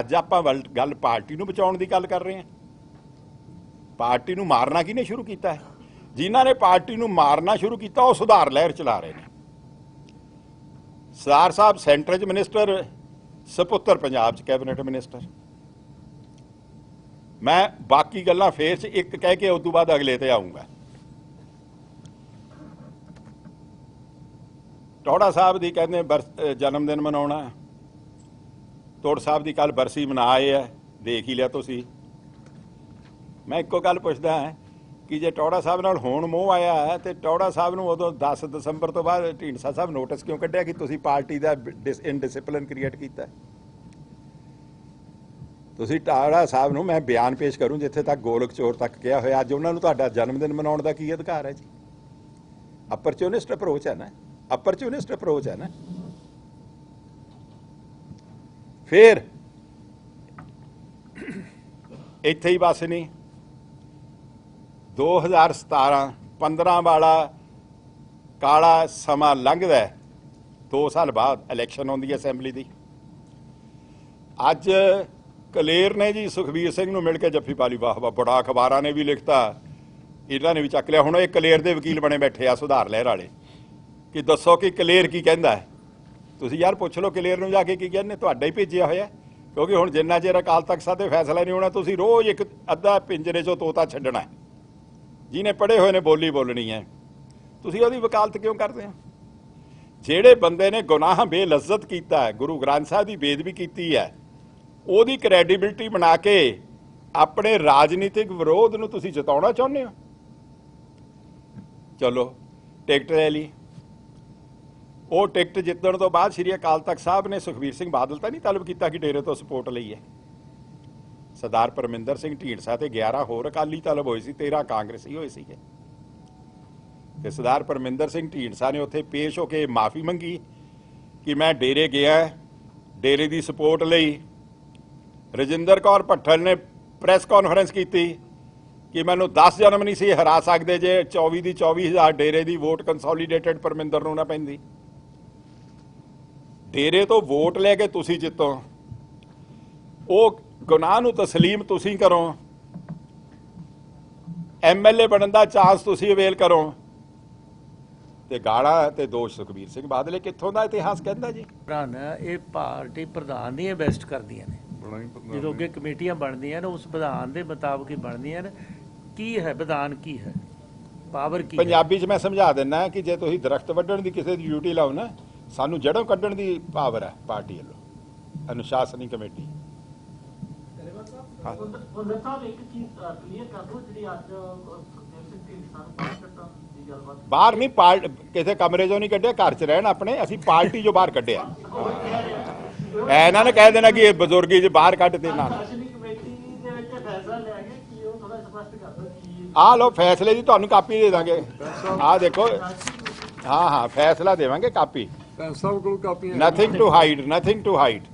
ਅੱਜ ਆਪਾਂ ਵੱਲ- ਗੱਲ ਪਾਰਟੀ ਨੂੰ ਬਚਾਉਣ ਦੀ ਗੱਲ ਕਰ ਰਹੇ ਹਾਂ। ਪਾਰਟੀ ਨੂੰ ਮਾਰਨਾ ਕਿਹਨੇ ਸ਼ੁਰੂ ਕੀਤਾ ਹੈ? ਜਿਨ੍ਹਾਂ ਨੇ ਪਾਰਟੀ ਨੂੰ ਮਾਰਨਾ ਸ਼ੁਰੂ ਕੀਤਾ, ਉਹ ਸੁਧਾਰ ਲਹਿਰ ਚਲਾ ਰਹੇ ਨੇ। ਸਰਦਾਰ ਸਾਹਿਬ, ਸੈਂਟਰ 'ਚ ਮਿਨਿਸਟਰ, ਸਪੁੱਤਰ ਪੰਜਾਬ 'ਚ ਕੈਬਨਿਟ ਮਿਨਿਸਟਰ। ਮੈਂ ਬਾਕੀ ਗੱਲਾਂ ਫੇਰ 'ਚ ਇੱਕ ਕਹਿ ਕੇ ਉਸ ਤੋਂ ਬਾਅਦ ਅਗਲੇ ਤੇ ਆਉਂਗਾ ਟੋੜਾ ਸਾਹਿਬ ਦੀ ਕਹਿੰਦੇ ਜਨਮ ਦਿਨ ਮਨਾਉਣਾ ਤੋੜ ਸਾਹਿਬ ਦੀ ਕੱਲ ਬਰਸੀ ਮਨਾ ਆਏ ਦੇਖ ਹੀ ਲਿਆ ਤੁਸੀਂ। ਮੈਂ ਇੱਕੋ ਗੱਲ ਪੁੱਛਦਾ ਹਾਂ ਕਿ ਜੇ ਟੌੜਾ ਸਾਹਿਬ ਨਾਲ ਹੋਣ ਮੋਹ ਆਇਆ ਹੈ, ਤੇ ਟੌੜਾ ਸਾਹਿਬ ਨੂੰ ਉਦੋਂ 10 ਦਸੰਬਰ ਤੋਂ ਬਾਅਦ ਢੀਂਡਸਾ ਸਾਹਿਬ ਨੋਟਿਸ ਕਿਉਂ ਕੱਢਿਆ ਕਿ ਤੁਸੀਂ ਪਾਰਟੀ ਦਾ ਇਨਡਿਸਪਲਿਨ ਕ੍ਰੀਏਟ ਕੀਤਾ? ਤੁਸੀਂ ਟੌੜਾ ਸਾਹਿਬ ਨੂੰ ਮੈਂ ਬਿਆਨ ਪੇਸ਼ ਕਰੂੰ, ਜਿੱਥੇ ਤੱਕ ਗੋਲਕ ਚੋਰ ਤੱਕ ਗਿਆ ਹੋਇਆ, ਅੱਜ ਉਹਨਾਂ ਨੂੰ ਤੁਹਾਡਾ ਜਨਮ ਦਿਨ ਮਨਾਉਣ ਦਾ ਕੀ ਅਧਿਕਾਰ ਹੈ ਜੀ? ਅਪਰਚੂਨਿਸਟ ਅਪਰੋਚ ਹੈ ਨਾ ਅਪਰਚੂਨਿਸਟ ਅਪਰੋਚ ਹੈ ਨਾ। ਫਿਰ ਇੱਥੇ ਹੀ ਬਸ ਨਹੀਂ 2017 15 ਵਾਲਾ ਕਾਲਾ ਸਮਾਂ ਲੰਘਦਾ ਹੈ। 2 ਸਾਲ ਬਾਅਦ ਇਲੈਕਸ਼ਨ ਆਉਂਦੀ ਹੈ ਅਸੈਂਬਲੀ ਦੀ। ਅੱਜ ਕਲੇਰ ਨੇ ਜੀ ਸੁਖਬੀਰ ਸਿੰਘ ਨੂੰ ਮਿਲ ਕੇ ਜੱਫੀ ਪਾਲੀ ਵਾਹ ਵਾਹ ਬੜਾ ਅਖਬਾਰਾਂ ਨੇ ਵੀ ਲਿਖਤਾ। ਇਹਨਾਂ ਨੇ ਵੀ ਚੱਕ ਲਿਆ। ਹੁਣ ਇਹ ਕਲੇਰ ਦੇ ਵਕੀਲ ਬਣੇ ਬੈਠੇ ਆ, ਸੁਧਾਰ ਲਹਿਰ ਵਾਲੇ। ਕਿ ਦੱਸੋ ਕਿ ਕਲੇਰ ਕੀ ਕਹਿੰਦਾ ਹੈ? ਤੁਸੀਂ ਯਾਰ ਪੁੱਛ ਲਓ ਕਲੇਰ ਨੂੰ ਜਾ ਕੇ ਕੀ ਕਹਿੰਦੇ, ਤੁਹਾਡਾ ਹੀ ਭੇਜਿਆ ਹੋਇਆ। ਕਿਉਂਕਿ ਹੁਣ ਜਿੰਨਾ ਚਿਰ ਅਕਾਲ ਤਖਤ ਸਾਹਿਬ ਦੇ ਫੈਸਲਾ ਨਹੀਂ ਹੋਣਾ, ਤੁਸੀਂ ਰੋਜ਼ ਇੱਕ ਅੱਧਾ ਪਿੰਜਰੇ 'ਚੋਂ ਤੋਤਾ ਛੱਡਣਾ ਜਿਹਨੇ ਪੜੇ ਹੋਏ ਨੇ, ਬੋਲੀ ਬੋਲਣੀ ਹੈ। ਤੁਸੀਂ ਉਹਦੀ ਵਕਾਲਤ ਕਿਉਂ ਕਰਦੇ ਹੋ? ਜਿਹੜੇ ਬੰਦੇ ਨੇ ਗੁਨਾਹ ਬੇਲਜ਼ਤ ਕੀਤਾ ਹੈ, ਗੁਰੂ ਗ੍ਰੰਥ ਸਾਹਿਬ ਦੀ ਬੇਦਬੀ ਕੀਤੀ ਹੈ, ਉਹਦੀ ਕ੍ਰੈਡੀਬਿਲਟੀ ਬਣਾ ਕੇ ਆਪਣੇ ਰਾਜਨੀਤਿਕ ਵਿਰੋਧ ਨੂੰ ਤੁਸੀਂ ਜਤਾਉਣਾ ਚਾਹੁੰਦੇ ਹੋ? ਚਲੋ, ਟਿਕਟ ਲੈ ਲਈ। ਉਹ ਟਿਕਟ ਜਿੱਤਣ ਤੋਂ ਬਾਅਦ ਸ਼੍ਰੀ ਅਕਾਲ ਤਖਤ ਸਾਹਿਬ ਨੇ ਸੁਖਬੀਰ ਸਿੰਘ ਬਾਦਲ ਤਾਂ ਨਹੀਂ ਤਲਬ ਕੀਤਾ ਕਿ ਡੇਰੇ ਤੋਂ ਸਪੋਰਟ ਲਈ ਹੈ? ਸਰਦਾਰ ਪਰਮਿੰਦਰ ਸਿੰਘ ਢੀਂਡਸਾ ਤੇ 11 ਹੋਰ ਅਕਾਲੀ ਤਲਬ ਹੋਏ ਸੀ 13 ਕਾਂਗਰਸੀ ਹੋਏ ਸੀਗੇ। ਤੇ ਸਰਦਾਰ ਪਰਮਿੰਦਰ ਸਿੰਘ ਢੀਂਡਸਾ ਨੇ ਉੱਥੇ ਪੇਸ਼ ਹੋ ਕੇ ਮਾਫੀ ਮੰਗੀ ਕਿ ਮੈਂ ਡੇਰੇ ਗਿਆ ਡੇਰੇ ਦੀ ਸਪੋਰਟ ਲਈ। ਰਜਿੰਦਰ ਕੌਰ ਭੱਠਲ ਨੇ ਪ੍ਰੈਸ ਕਾਨਫਰੰਸ ਕੀਤੀ ਕਿ ਮੈਨੂੰ 10 ਜਨਮ ਨਹੀਂ ਸੀ ਹਰਾ ਸਕਦੇ ਜੇ 24 ਦੀ 24000 ਡੇਰੇ ਦੀ ਵੋਟ ਕੰਸੋਲੀਡੇਟਡ ਪਰਮਿੰਦਰ ਨੂੰ ਨਾ ਪੈਂਦੀ। ਡੇਰੇ ਤੋਂ ਵੋਟ ਲੈ ਕੇ ਤੁਸੀਂ ਜਿੱਤੋ। ਉਹ ਗੁਨਾਹ ਨੂੰ ਤਸਲੀਮ ਤੁਸੀਂ ਕਰੋ। ਐਮਐਲਏ ਬਣਨ ਦਾ ਚਾਂਸ ਤੁਸੀਂ ਅਵੇਲ ਕਰੋ। ਤੇ ਗਾਲਾਂ ਤੇ ਦੋਸ਼ ਸੁਖਬੀਰ ਸਿੰਘ ਬਾਦਲੇ ਕਿੱਥੋਂ ਦਾ ਇਤਿਹਾਸ ਕਹਿੰਦਾ ਜੀ? ਪ੍ਰਧਾਨ ਇਹ ਪਾਰਟੀ ਪ੍ਰਧਾਨ ਦੀਆਂ ਬੈਸਟ ਕਰਦੀਆਂ ਨੇ। ਜਦੋਂ ਅੱਗੇ ਕਮੇਟੀਆਂ ਬਣਦੀਆਂ ਨੇ ਉਸ ਵਿਧਾਨ ਦੇ ਮੁਤਾਬਕ ਹੀ ਬਣਦੀਆਂ ਨੇ। ਕੀ ਹੈ ਵਿਧਾਨ ਕੀ ਹੈ? ਪਾਵਰ ਕੀ ਪੰਜਾਬੀ 'ਚ ਮੈਂ ਸਮਝਾ ਦਿੰਦਾ ਕਿ ਜੇ ਤੁਸੀਂ ਦਰਖਤ ਵੱਢਣ ਦੀ ਕਿਸੇ ਦੀ ਡਿਊਟੀ ਲਾਓ ਨਾ ਸਾਨੂੰ ਜੜੋਂ ਕੱਢਣ ਦੀ ਪਾਵਰ ਹੈ ਪਾਰਟੀ ਵੱਲੋਂ ਅਨੁਸ਼ਾਸਨੀ ਕਮੇਟੀ। ਹਾਂ। ਬੰਦਰ ਸਾਹਿਬ ਇੱਕ ਚੀਜ਼ ਕਲੀਅਰ ਕਰ ਦਿਓ ਜਿਹੜੀ ਅੱਜ ਸੁਖਦੇਵ ਸਿੰਘ ਢੀਂਡਸਾ ਨੂੰ ਬਾਹਰ ਨਹੀਂ ਪਾਰ ਕਿਸੇ ਕਮਰੇ 'ਚੋਂ ਨਹੀਂ ਕੱਢਿਆ ਘਰ 'ਚ ਰਹਿਣ ਆਪਣੇ ਅਸੀਂ ਪਾਰਟੀ 'ਚੋਂ ਬਾਹਰ ਕੱਢਿਆ। ਐ ਇਹਨਾਂ ਨੇ ਕਹਿ ਦੇਣਾ ਕਿ ਇਹ ਬਜ਼ੁਰਗੀ 'ਚ ਬਾਹਰ ਕੱਢ ਦੇ ਨਾ। ਦੇ ਵਿੱਚ ਫੈਸਲਾ ਲਿਆ ਗਿਆ ਕਿ ਉਹ ਥੋੜਾ ਸਪਸ਼ਟ ਕਰ ਦਿਓ ਕਿ ਆਹ ਲਓ ਫੈਸਲੇ ਦੀ ਤੁਹਾਨੂੰ ਕਾਪੀ ਦੇ ਦਾਂਗੇ। ਆਹ ਦੇਖੋ। ਹਾਂ ਹਾਂ ਫੈਸਲਾ ਦੇਵਾਂਗੇ copy. Nothing to hide, nothing to hide.